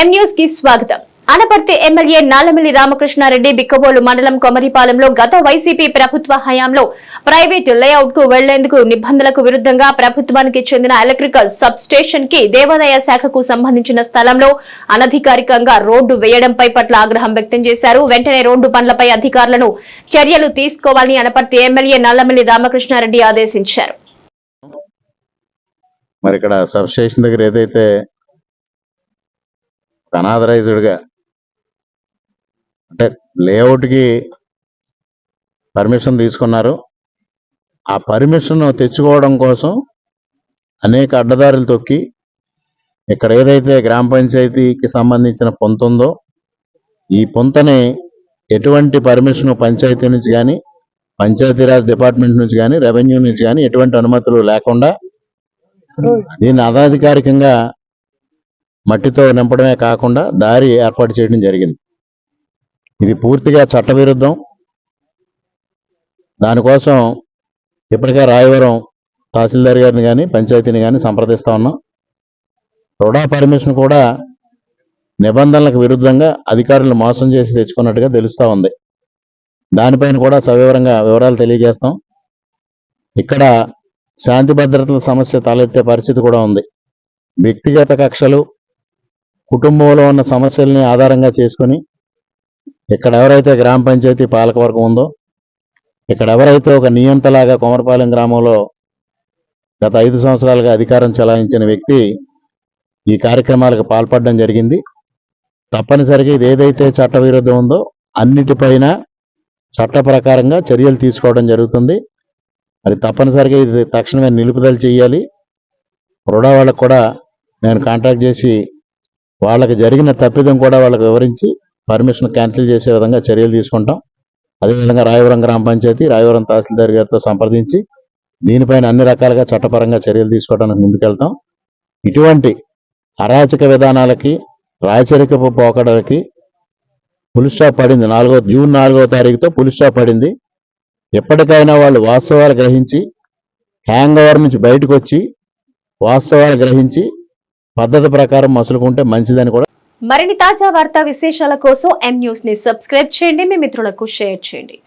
ఎం న్యూస్కి స్వాగతం. అనపర్తి ఎమ్మెల్యే నాలమిల్లి రామకృష్ణారెడ్డి బిక్కబోలు మండలం కొమరిపాలెంలో గత వైసీపీ ప్రభుత్వ హయాంలో ప్రైవేట్ లేఅవుట్కు వెళ్ళేందుకు నిబంధనలకు విరుద్ధంగా ప్రభుత్వానికి చెందిన ఎలక్ట్రికల్ సబ్ స్టేషన్కి దేవాదాయ శాఖకు సంబంధించిన స్థలంలో అనధికారికంగా రోడ్డు వేయడంపై పట్ల ఆగ్రహం వ్యక్తం చేశారు. వెంటనే రోడ్డు పనులపై అధికారులను చర్యలు తీసుకోవాలని అనపర్తి ఎమ్మెల్యే నల్లమిల్లి రామకృష్ణారెడ్డి ఆదేశించారు. మరి ఇక్కడ సబ్ స్టేషన్ దగ్గర ఏదైతే అనాథరైజ్డ్గా అంటే లేఅవుట్కి పర్మిషన్ తీసుకున్నారు. ఆ పర్మిషన్ తెచ్చుకోవడం కోసం అనేక అడ్డదారులు తొక్కి ఇక్కడ ఏదైతే గ్రామ పంచాయతీకి సంబంధించిన పొంత ఉందో ఈ పొంతని ఎటువంటి పర్మిషన్ పంచాయతీ నుంచి కానీ పంచాయతీరాజ్ డిపార్ట్మెంట్ నుంచి కానీ రెవెన్యూ నుంచి కానీ ఎటువంటి అనుమతులు లేకుండా దీన్ని అనాధికారికంగా మట్టితో నింపడమే కాకుండా దారి ఏర్పాటు చేయడం జరిగింది. ఇది పూర్తిగా చట్టవిరుద్ధం. దానికోసం ఇప్పటికే రాయవరం తహసీల్దార్ గారిని కానీ పంచాయతీని కానీ సంప్రదిస్తూ ఉన్నాం. రుడా పర్మిషన్ కూడా నిబంధనలకు విరుద్ధంగా అధికారులను మోసం చేసి తెచ్చుకున్నట్టుగా తెలుస్తూ ఉంది. దానిపైన కూడా సవివరంగా వివరాలు తెలియజేస్తాం. ఇక్కడ శాంతి భద్రతల సమస్య తలెత్తే పరిస్థితి కూడా ఉంది. వ్యక్తిగత కక్షలు కుటుంబంలో ఉన్న సమస్యల్ని ఆధారంగా చేసుకొని ఇక్కడ ఎవరైతే గ్రామ పంచాయతీ పాలకవర్గం ఉందో ఇక్కడ ఎవరైతే ఒక నియంతలాగా కొమరపాలెం గ్రామంలో గత ఐదు సంవత్సరాలుగా అధికారం చెలాయించిన వ్యక్తి ఈ కార్యక్రమాలకు పాల్పడడం జరిగింది. తప్పనిసరిగా ఇది ఏదైతే చట్టవిరుద్ధం ఉందో అన్నిటిపైన చట్ట ప్రకారంగా చర్యలు తీసుకోవడం జరుగుతుంది. మరి తప్పనిసరిగా ఇది తక్షణమే నిలుపుదల చేయాలి. రుడా వాళ్ళకు కూడా నేను కాంటాక్ట్ చేసి వాళ్ళకి జరిగిన తప్పిదం కూడా వాళ్ళకి వివరించి పర్మిషన్ క్యాన్సిల్ చేసే విధంగా చర్యలు తీసుకుంటాం. అదేవిధంగా రాయవరం గ్రామ పంచాయతీ రాయవరం తహసీల్దార్ గారితో సంప్రదించి దీనిపైన అన్ని రకాలుగా చట్టపరంగా చర్యలు తీసుకోవడానికి ముందుకెళ్తాం. ఇటువంటి అరాచక విధానాలకి రాచరికపు పోకడలకి పులి స్టాప్ పడింది. నాలుగో జూన్ నాలుగో తారీఖుతో పులి స్టాప్ పడింది. ఎప్పటికైనా వాళ్ళు వాస్తవాలు గ్రహించి హ్యాంగ్ ఓవర్ నుంచి బయటకు వచ్చి వాస్తవాలు గ్రహించి పద్ధతి ప్రకారం మసులుకుంటే మంచిదని కూడా మరిన్ని తాజా వార్తా విశేషాల కోసం ఎం న్యూస్ని సబ్స్క్రైబ్ చేయండి. మీ మిత్రులకు షేర్ చేయండి.